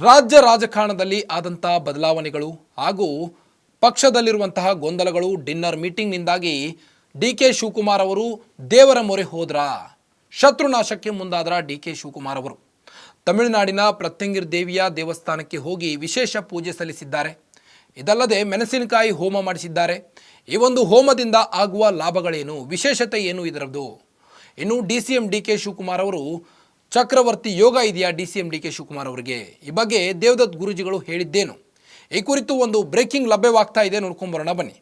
ರಾಜ್ಯ ರಾಜಕಾರಣದಲ್ಲಿ ಆದಂತಹ ಬದಲಾವಣೆಗಳು ಹಾಗೂ ಪಕ್ಷದಲ್ಲಿರುವಂತಹ ಗೊಂದಲಗಳು ಡಿನ್ನರ್ ಮೀಟಿಂಗ್ನಿಂದಾಗಿ ಡಿ ಕೆ ಶಿವಕುಮಾರ್ ಅವರು ದೇವರ ಮೊರೆ ಹೋದ್ರ. ಶತ್ರುನಾಶಕ್ಕೆ ಮುಂದಾದ್ರ ಡಿ ಕೆ ಶಿವಕುಮಾರ್ ಅವರು. ತಮಿಳುನಾಡಿನ ಪ್ರತ್ಯಂಗಿರ್ ದೇವಿಯ ದೇವಸ್ಥಾನಕ್ಕೆ ಹೋಗಿ ವಿಶೇಷ ಪೂಜೆ ಸಲ್ಲಿಸಿದ್ದಾರೆ. ಇದಲ್ಲದೆ ಮೆಣಸಿನಕಾಯಿ ಹೋಮ ಮಾಡಿಸಿದ್ದಾರೆ. ಈ ಒಂದು ಹೋಮದಿಂದ ಆಗುವ ಲಾಭಗಳೇನು? ವಿಶೇಷತೆ ಏನು ಇದರದ್ದು? ಇನ್ನು D C M D K Shivakumar ಅವರು ಚಕ್ರವರ್ತಿ ಯೋಗ ಇದೆಯಾ D C M D K Shivakumar ಅವರಿಗೆ? ಈ ಬಗ್ಗೆ ದೇವದತ್ ಗುರುಜಿಗಳು ಹೇಳಿದ್ದೇನು. ಈ ಕುರಿತು ಒಂದು ಬ್ರೇಕಿಂಗ್ ಲಭ್ಯವಾಗ್ತಾ ಇದೆ ನೋಡ್ಕೊಂಬರೋಣ ಬನ್ನಿ.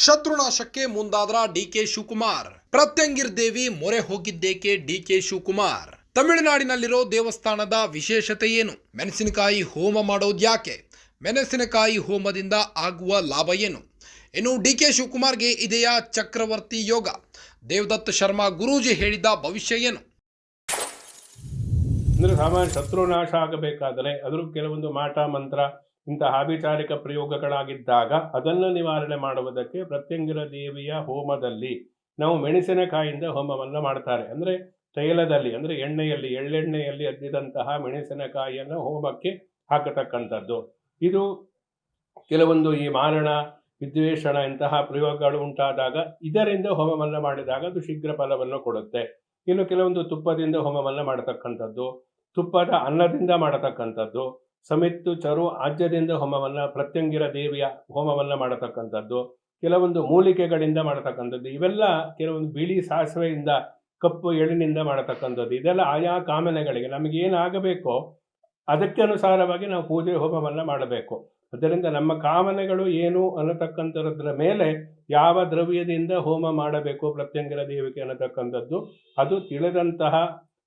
ಶತ್ರುನಾಶಕ್ಕೆ ಮುಂದಾದ್ರ ಡಿ ಕೆ ಶಿವಕುಮಾರ್. ಪ್ರತ್ಯಂಗಿರ್ ದೇವಿ ಮೊರೆ ಹೋಗಿದ್ದೇಕೆ ಡಿ ಕೆ ಶಿವಕುಮಾರ್? ತಮಿಳುನಾಡಿನಲ್ಲಿರೋ ದೇವಸ್ಥಾನದ ವಿಶೇಷತೆ ಏನು? ಮೆಣಸಿನಕಾಯಿ ಹೋಮ ಮಾಡೋದ್ಯಾಕೆ ಮೆಣಸಿನಕಾಯಿ ಹೋಮದಿಂದ ಆಗುವ ಲಾಭ ಏನು? ಇನ್ನು ಡಿ ಕೆ ಶಿವಕುಮಾರ್ಗೆ ಇದೆಯಾ ಚಕ್ರವರ್ತಿ ಯೋಗ? ದೇವದತ್ ಶರ್ಮಾ ಗುರೂಜಿ ಹೇಳಿದ ಭವಿಷ್ಯ ಏನು? ಅಂದರೆ ಸಾಮಾನ್ಯ ಶತ್ರುನಾಶ ಆಗಬೇಕಾದರೆ ಅದರ ಕೆಲವೊಂದು ಮಾಟ, ಮಂತ್ರ ಇಂತಹ ಹಾವಿಚಾರಿಕ ಪ್ರಯೋಗಗಳಾಗಿದ್ದಾಗ ಅದನ್ನು ನಿವಾರಣೆ ಮಾಡುವುದಕ್ಕೆ ಪ್ರತ್ಯಂಗಿರ ದೇವಿಯ ಹೋಮದಲ್ಲಿ ನಾವು ಮೆಣಸಿನಕಾಯಿಯಿಂದ ಹೋಮವನ್ನು ಮಾಡ್ತಾರೆ. ಅಂದರೆ ತೈಲದಲ್ಲಿ, ಅಂದರೆ ಎಣ್ಣೆಯಲ್ಲಿ, ಎಳ್ಳೆಣ್ಣೆಯಲ್ಲಿ ಅದ್ದಿದಂತಹ ಮೆಣಸಿನಕಾಯಿಯನ್ನು ಹೋಮಕ್ಕೆ ಹಾಕತಕ್ಕಂಥದ್ದು. ಇದು ಕೆಲವೊಂದು ಈ ಮಾರಣ, ವಿದ್ವೇಷಣ ಇಂತಹ ಪ್ರಯೋಗಗಳು ಉಂಟಾದಾಗ ಇದರಿಂದ ಹೋಮವನ್ನು ಮಾಡಿದಾಗ ಅದು ಶೀಘ್ರ ಫಲವನ್ನು ಕೊಡುತ್ತೆ. ಇನ್ನು ಕೆಲವೊಂದು ತುಪ್ಪದಿಂದ ಹೋಮವನ್ನು ಮಾಡತಕ್ಕಂಥದ್ದು, ತುಪ್ಪದ ಅನ್ನದಿಂದ ಮಾಡತಕ್ಕಂಥದ್ದು ಸಮಿತ್ತು ಚರು ಆಜ್ಯದಿಂದ ಹೋಮವನ್ನು ಪ್ರತ್ಯಂಗಿರ ದೇವಿಯ ಹೋಮವನ್ನು ಮಾಡತಕ್ಕಂಥದ್ದು, ಕೆಲವೊಂದು ಮೂಲಿಕೆಗಳಿಂದ ಮಾಡತಕ್ಕಂಥದ್ದು, ಇವೆಲ್ಲ ಕೆಲವೊಂದು ಬಿಳಿ ಸಾಸಿವೆಯಿಂದ ಕಪ್ಪು ಎಳಿನಿಂದ ಮಾಡತಕ್ಕಂಥದ್ದು. ಇದೆಲ್ಲ ಆಯಾ ಕಾಮನೆಗಳಿಗೆ ನಮಗೆ ಏನಾಗಬೇಕೋ ಅದಕ್ಕೆ ಅನುಸಾರವಾಗಿ ನಾವು ಪೂಜೆ ಹೋಮವನ್ನು ಮಾಡಬೇಕು. ಅದರಿಂದ ನಮ್ಮ ಕಾಮನೆಗಳು ಏನು ಅನ್ನತಕ್ಕಂಥದ್ರ ಮೇಲೆ ಯಾವ ದ್ರವ್ಯದಿಂದ ಹೋಮ ಮಾಡಬೇಕು ಪ್ರತ್ಯಂಗಿರ ದೇವಿಗೆ ಅನ್ನತಕ್ಕಂಥದ್ದು, ಅದು ತಿಳಿದಂತಹ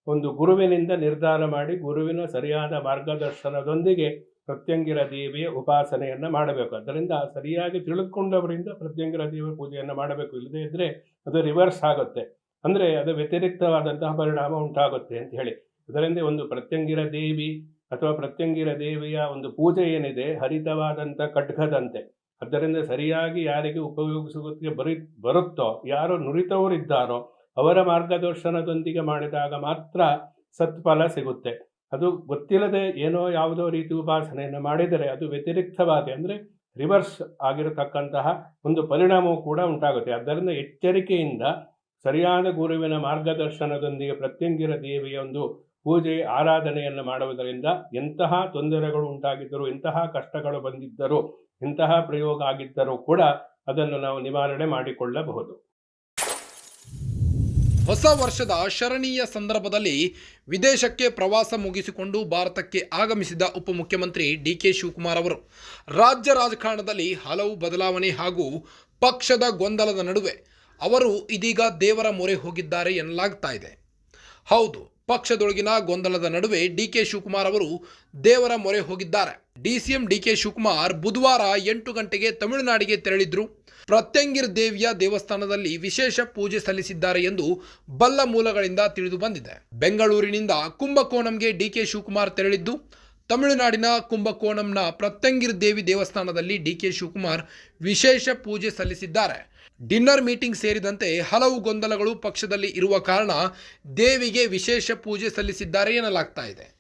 ಒಂದು ಗುರುವಿನಿಂದ ನಿರ್ಧಾರ ಮಾಡಿ ಗುರುವಿನ ಸರಿಯಾದ ಮಾರ್ಗದರ್ಶನದೊಂದಿಗೆ ಪ್ರತ್ಯಂಗಿರ ದೇವಿಯ ಉಪಾಸನೆಯನ್ನು ಮಾಡಬೇಕು. ಅದರಿಂದ ಸರಿಯಾಗಿ ತಿಳಿದುಕೊಂಡವರಿಂದ ಪ್ರತ್ಯಂಗಿರ ದೇವಿಯ ಪೂಜೆಯನ್ನು ಮಾಡಬೇಕು. ಇಲ್ಲದೇ ಇದ್ದರೆ ಅದು ರಿವರ್ಸ್ ಆಗುತ್ತೆ. ಅಂದರೆ ಅದು ವ್ಯತಿರಿಕ್ತವಾದಂತಹ ಪರಿಣಾಮ ಉಂಟಾಗುತ್ತೆ ಅಂತ ಹೇಳಿ. ಅದರಿಂದ ಒಂದು ಪ್ರತ್ಯಂಗಿರ ದೇವಿ ಅಥವಾ ಪ್ರತ್ಯಂಗಿರ ದೇವಿಯ ಒಂದು ಪೂಜೆ ಏನಿದೆ ಹರಿತವಾದಂಥ ಖಡ್ಗದಂತೆ. ಅದರಿಂದ ಸರಿಯಾಗಿ ಯಾರಿಗೆ ಉಪಯೋಗಿಸುವುದಕ್ಕೆ ಬರಿ ಬರುತ್ತೋ, ಯಾರು ನುರಿತವರಿದ್ದಾರೋ ಅವರ ಮಾರ್ಗದರ್ಶನದೊಂದಿಗೆ ಮಾಡಿದಾಗ ಮಾತ್ರ ಸತ್ಫಲ ಸಿಗುತ್ತೆ. ಅದು ಗೊತ್ತಿಲ್ಲದೆ ಏನೋ ಯಾವುದೋ ರೀತಿ ಉಪಾಸನೆಯನ್ನು ಮಾಡಿದರೆ ಅದು ವ್ಯತಿರಿಕ್ತವಾಗಿ ಅಂದರೆ ರಿವರ್ಸ್ ಆಗಿರತಕ್ಕಂತಹ ಒಂದು ಪರಿಣಾಮವು ಕೂಡ ಉಂಟಾಗುತ್ತೆ. ಆದ್ದರಿಂದ ಎಚ್ಚರಿಕೆಯಿಂದ ಸರಿಯಾದ ಗುರುವಿನ ಮಾರ್ಗದರ್ಶನದೊಂದಿಗೆ ಪ್ರತ್ಯಂಗಿರ ದೇವಿಯ ಒಂದು ಪೂಜೆ, ಆರಾಧನೆಯನ್ನು ಮಾಡುವುದರಿಂದ ಎಂತಹ ತೊಂದರೆಗಳು ಉಂಟಾಗಿದ್ದರೂ, ಎಂತಹ ಕಷ್ಟಗಳು ಬಂದಿದ್ದರೂ ಇಂತಹ ಪ್ರಯೋಗ ಆಗಿದ್ದರೂ ಕೂಡ ಅದನ್ನು ನಾವು ನಿವಾರಣೆ ಮಾಡಿಕೊಳ್ಳಬಹುದು. ಹೊಸ ವರ್ಷದ ಶರಣೀಯ ಸಂದರ್ಭದಲ್ಲಿ ವಿದೇಶಕ್ಕೆ ಪ್ರವಾಸ ಮುಗಿಸಿಕೊಂಡು ಭಾರತಕ್ಕೆ ಆಗಮಿಸಿದ ಉಪಮುಖ್ಯಮಂತ್ರಿ ಡಿ ಕೆ ಶಿವಕುಮಾರ್ ಅವರು. ರಾಜ್ಯ ರಾಜಕಾರಣದಲ್ಲಿ ಹಲವು ಬದಲಾವಣೆ ಹಾಗೂ ಪಕ್ಷದ ಗೊಂದಲದ ನಡುವೆ ಅವರು ಇದೀಗ ದೇವರ ಮೊರೆ ಹೋಗಿದ್ದಾರೆ ಎನ್ನಲಾಗ್ತಾ ಇದೆ. ಹೌದು, ಪಕ್ಷದೊಳಗಿನ ಗೊಂದಲದ ನಡುವೆ ಡಿ ಕೆ ಶಿವಕುಮಾರ್ ಅವರು ದೇವರ ಮೊರೆ ಹೋಗಿದ್ದಾರೆ. ಡಿಸಿಎಂ ಡಿ ಕೆ ಶಿವಕುಮಾರ್ ಬುಧವಾರ ಎಂಟು ಗಂಟೆಗೆ ತಮಿಳುನಾಡಿಗೆ ತೆರಳಿದ್ರು. ಪ್ರತ್ಯಂಗಿರ್ ದೇವಿಯ ದೇವಸ್ಥಾನದಲ್ಲಿ ವಿಶೇಷ ಪೂಜೆ ಸಲ್ಲಿಸಿದ್ದಾರೆ ಎಂದು ಬಲ್ಲ ಮೂಲಗಳಿಂದ ತಿಳಿದು ಬಂದಿದೆ. ಬೆಂಗಳೂರಿನಿಂದ ಕುಂಭಕೋಣಂಗೆ ಡಿಕೆ ಶಿವಕುಮಾರ್ ತೆರಳಿದ್ದು. ತಮಿಳುನಾಡಿನ ಕುಂಭಕೋಣಂನ ಪ್ರತ್ಯಂಗಿರ್ ದೇವಿ ದೇವಸ್ಥಾನದಲ್ಲಿ ಡಿ ಕೆ ಶಿವಕುಮಾರ್ ವಿಶೇಷ ಪೂಜೆ ಸಲ್ಲಿಸಿದ್ದಾರೆ. ಡಿನ್ನರ್ ಮೀಟಿಂಗ್ ಸೇರಿದಂತೆ ಹಲವು ಗೊಂದಲಗಳು ಪಕ್ಷದಲ್ಲಿ ಇರುವ ಕಾರಣ ದೇವಿಗೆ ವಿಶೇಷ ಪೂಜೆ ಸಲ್ಲಿಸಿದ್ದಾರೆ ಎನ್ನಲಾಗ್ತಾ ಇದೆ.